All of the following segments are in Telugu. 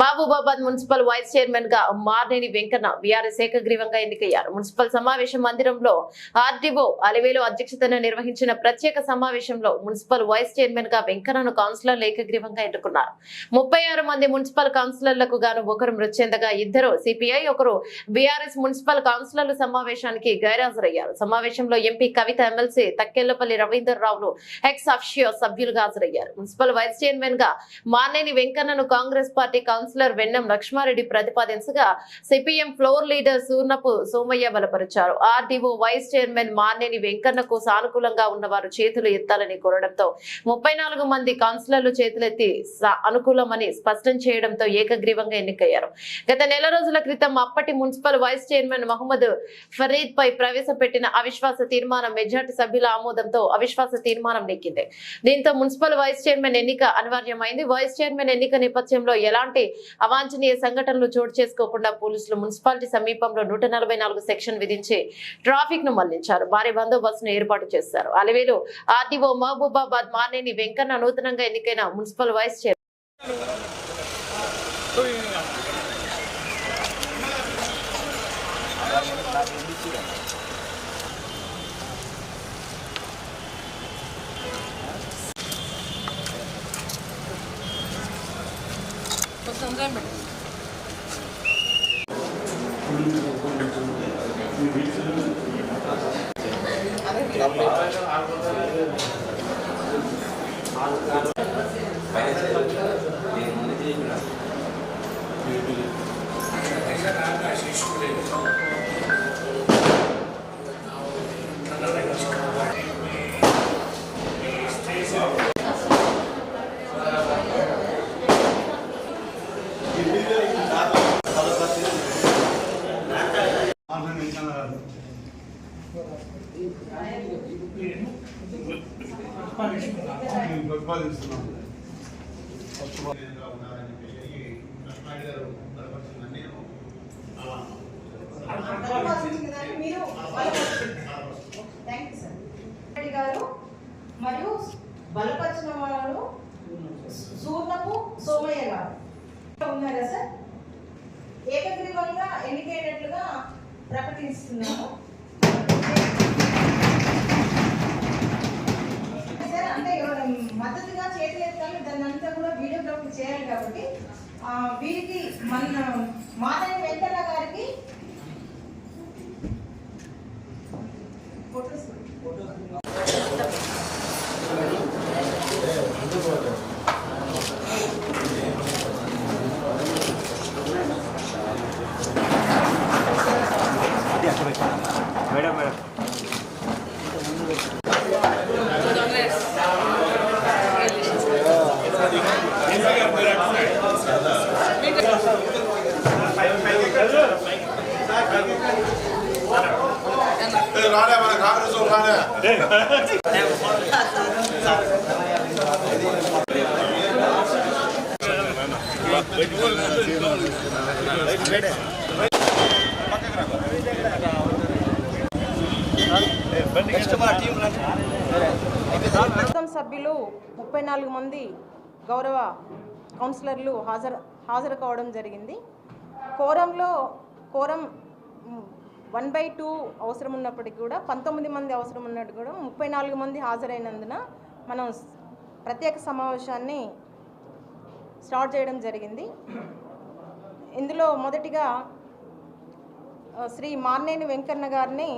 మహబూబాబాద్ మున్సిపల్ వైస్ చైర్మన్గా మార్నేని వెంకన్న వీఆర్ఎస్ ఏకగ్రీవంగా ఎన్నికయ్యారు. మున్సిపల్ సమావేశ మందిరంలో ఆర్డీఓ అలివేలు అధ్యక్షతన నిర్వహించిన ప్రత్యేక సమావేశంలో మున్సిపల్ వైస్ చైర్మన్గా వెంకన్నను కౌన్సిలర్లు ఏకగ్రీవంగా ఎన్నుకున్నారు. ముప్పై ఆరు మంది మున్సిపల్ కౌన్సిలర్లకు గాను ఒకరు మృతి చెందగా ఇద్దరు సిపిఐ ఒకరు బీఆర్ఎస్ మున్సిపల్ కౌన్సిలర్లు సమావేశానికి గైరాజరయ్యారు. సమావేశంలో ఎంపీ కవిత ఎమ్మెల్సీ తక్కెళ్ళపల్లి రవీందర్ రావులు ఎక్స్ అఫ్షియో సభ్యులుగా హాజరయ్యారు. మున్సిపల్ వైస్ చైర్మన్గా Marneni వెంకన్నను Congress party councillor Vennam Lakshmareddy ప్రతిపాదించగా CPM floor leader Surnapu Somaiah బలపరిచారు. RDO vice chairman Maneni వెంకన్నకు సానుకూలంగా ఉన్న వారు చేతులు ఎత్తాలని కోరడంతో ముప్పై నాలుగు మంది కౌన్సిలర్లు చేతులెత్తి అనుకూలమని స్పష్టం చేయడంతో ఏకగ్రీవంగా ఎన్నికయ్యారు. గత నెల రోజుల క్రితం అప్పటి municipal vice chairman Mohammed Farid పై ప్రవేశపెట్టిన అవిశ్వాస తీర్మానం మెజార్టీ సభ్యుల ఆమోదంతో అవిశ్వాస తీర్మానం నెక్కింది. దీంతో మున్సిపల్ వైస్ చైర్మన్ ఎన్నిక అనివార్యమైంది. వైస్ చైర్మన్ ఎన్నిక నేపథ్యంలో ఎలాంటి అవాంఛనీయ సంఘటనలు చోటు చేసుకోకుండా పోలీసులు మున్సిపాలిటీ సమీపంలో నూట నలభై నాలుగు సెక్షన్ విధించి ట్రాఫిక్ను మళ్ళించారు. భారీ బందోబస్తును ఏర్పాటు చేశారు. అలవేలు ఆర్టీఓ మహబూబాబాద్ మార్నేని వెంకన్న నూతనంగా ఎన్నికైన మున్సిపల్ వైస్ చైర్మన్ ఆన్లైన్ వెంకన్న గారు మేము ప్రతిపాదిస్తున్నాం. మీరు థ్యాంక్ యూ సార్ రెడ్డి గారు మరియు బలపరిచిన వాళ్ళు సూర్ణపు సోమయ్య గారు. ఉన్నారా సార్ ఏకగ్రీవంగా ఎన్నికైనట్లుగా ప్రకటిస్తున్నాము. కాబట్టి ఆ, వీరికి మన మాధవి వెంకన్న గారికి ఫోటోస్ మేడం మేడం. రాడే మన కాంగ్రెస్ రాడే సభ్యులు ముప్పై నాలుగు మంది గౌరవ కౌన్సిలర్లు హాజరు హాజరు కావడం జరిగింది. కోరంలో కోరం వన్ బై టూ అవసరం ఉన్నప్పటికీ కూడా పంతొమ్మిది మంది అవసరం ఉన్నట్టు కూడా ముప్పై నాలుగు మంది హాజరైనందున మనం ప్రత్యేక సమావేశాన్ని స్టార్ట్ చేయడం జరిగింది. ఇందులో మొదటిగా శ్రీ మార్నేని వెంకన్న గారిని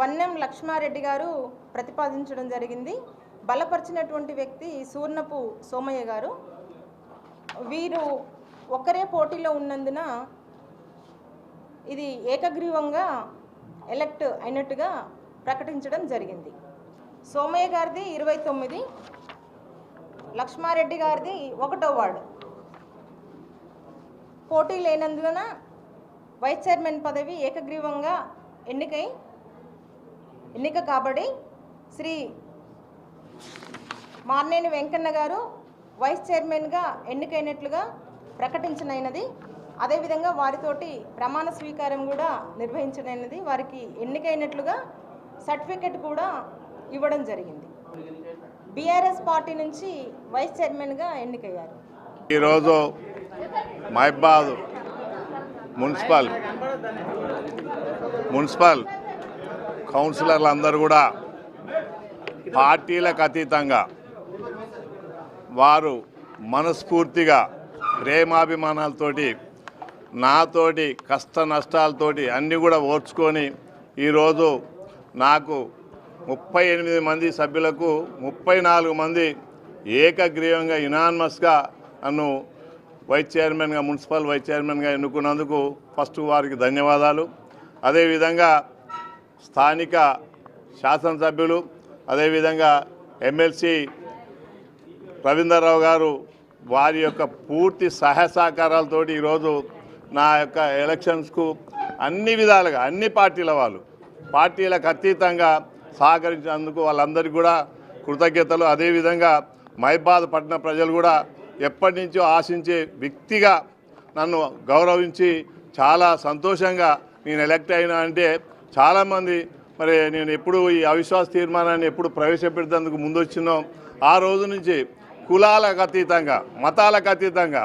వన్నెం లక్ష్మారెడ్డి గారు ప్రతిపాదించడం జరిగింది. బలపరిచినటువంటి వ్యక్తి సూర్ణపు సోమయ్య గారు. వీరు ఒక్కరే పోటీలో ఉన్నందున ఇది ఏకగ్రీవంగా ఎలక్ట్ అయినట్టుగా ప్రకటించడం జరిగింది. సోమయ్య గారిది ఇరవై తొమ్మిది లక్ష్మారెడ్డి గారిది ఒకటో వార్డు. పోటీ లేనందున వైస్ చైర్మన్ పదవి ఏకగ్రీవంగా ఎన్నికై ఎన్నిక కాబడి శ్రీ మార్నేని వెంకన్న గారు వైస్ చైర్మన్గా ఎన్నికైనట్లుగా ప్రకటించనైనది. అదేవిధంగా వారితోటి ప్రమాణ స్వీకారం కూడా నిర్వహించనైనది. వారికి ఎన్నికైనట్లుగా సర్టిఫికెట్ కూడా ఇవ్వడం జరిగింది. బీఆర్ఎస్ పార్టీ నుంచి వైస్ చైర్మన్గా ఎన్నికయ్యారు. ఈరోజు మహిబాద్ మున్సిపల్ మున్సిపల్ కౌన్సిలర్లు అందరూ కూడా పార్టీలకు అతీతంగా వారు మనస్ఫూర్తిగా ప్రేమాభిమానాలతోటి నాతోటి కష్ట నష్టాలతోటి అన్నీ కూడా ఓర్చుకొని ఈరోజు నాకు ముప్పై ఎనిమిది మంది సభ్యులకు ముప్పై నాలుగు మంది ఏకగ్రీవంగా ఇనాన్మస్గా నన్ను వైస్ చైర్మన్గా మున్సిపల్ వైస్ చైర్మన్గా ఎన్నుకున్నందుకు ఫస్ట్ వారికి ధన్యవాదాలు. అదేవిధంగా స్థానిక శాసనసభ్యులు అదేవిధంగా ఎమ్మెల్సీ రవీంద్రరావు గారు వారి యొక్క పూర్తి సహాయ సహకారాలతోటి ఈరోజు నా యొక్క ఎలక్షన్స్కు అన్ని విధాలుగా అన్ని పార్టీల వాళ్ళు పార్టీలకు అతీతంగా సహకరించినందుకు వాళ్ళందరికీ కూడా కృతజ్ఞతలు. అదేవిధంగా మైబాద్ పట్టణ ప్రజలు కూడా ఎప్పటి నుంచో ఆశించే వ్యక్తిగా నన్ను గౌరవించి చాలా సంతోషంగా నేను ఎలక్ట్ అయినా అంటే చాలామంది మరి నేను ఎప్పుడు ఈ అవిశ్వాస తీర్మానాన్ని ఎప్పుడు ప్రవేశపెట్టేందుకు ముందు వచ్చినో ఆ రోజు నుంచి కులాలకు అతీతంగా మతాలకు అతీతంగా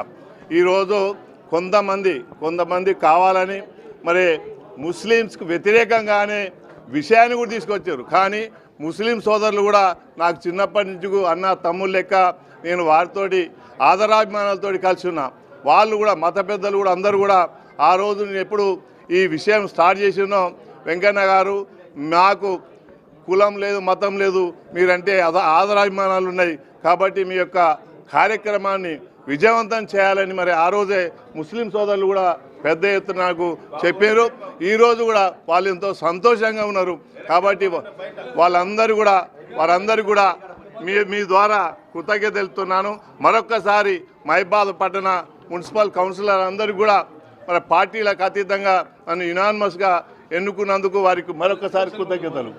ఈరోజు కొంతమంది కొంతమంది కావాలని మరి ముస్లిమ్స్కి వ్యతిరేకంగానే విషయాన్ని కూడా తీసుకొచ్చారు. కానీ ముస్లిం సోదరులు కూడా నాకు చిన్నప్పటి నుంచి అన్న తమ్ముడు లెక్క నేను వారితోటి ఆదరాభిమానాలతో కలిసి ఉన్నా. వాళ్ళు కూడా మత పెద్దలు కూడా అందరూ కూడా ఆ రోజు నేను ఎప్పుడు ఈ విషయం స్టార్ట్ చేసినో వెంకన్న గారు నాకు కులం లేదు మతం లేదు మీరంటే అద ఆదరాభిమానాలు ఉన్నాయి. కాబట్టి మీ యొక్క కార్యక్రమాన్ని విజయవంతం చేయాలని మరి ఆ రోజే ముస్లిం సోదరులు కూడా పెద్ద ఎత్తున నాకు చెప్పారు. ఈరోజు కూడా వాళ్ళు ఎంతో సంతోషంగా ఉన్నారు. కాబట్టి వాళ్ళందరూ కూడా వారందరూ కూడా మీ మీ ద్వారా కృతజ్ఞత తెలుపుతున్నాను మరొక్కసారి మహిబాద్ పట్టణ మున్సిపల్ కౌన్సిలర్ అందరూ కూడా మన పార్టీలకు అతీతంగా నన్ను యునానిమస్గా ఎన్నుకున్నందుకు వారికి మరొకసారి కృతజ్ఞతలు.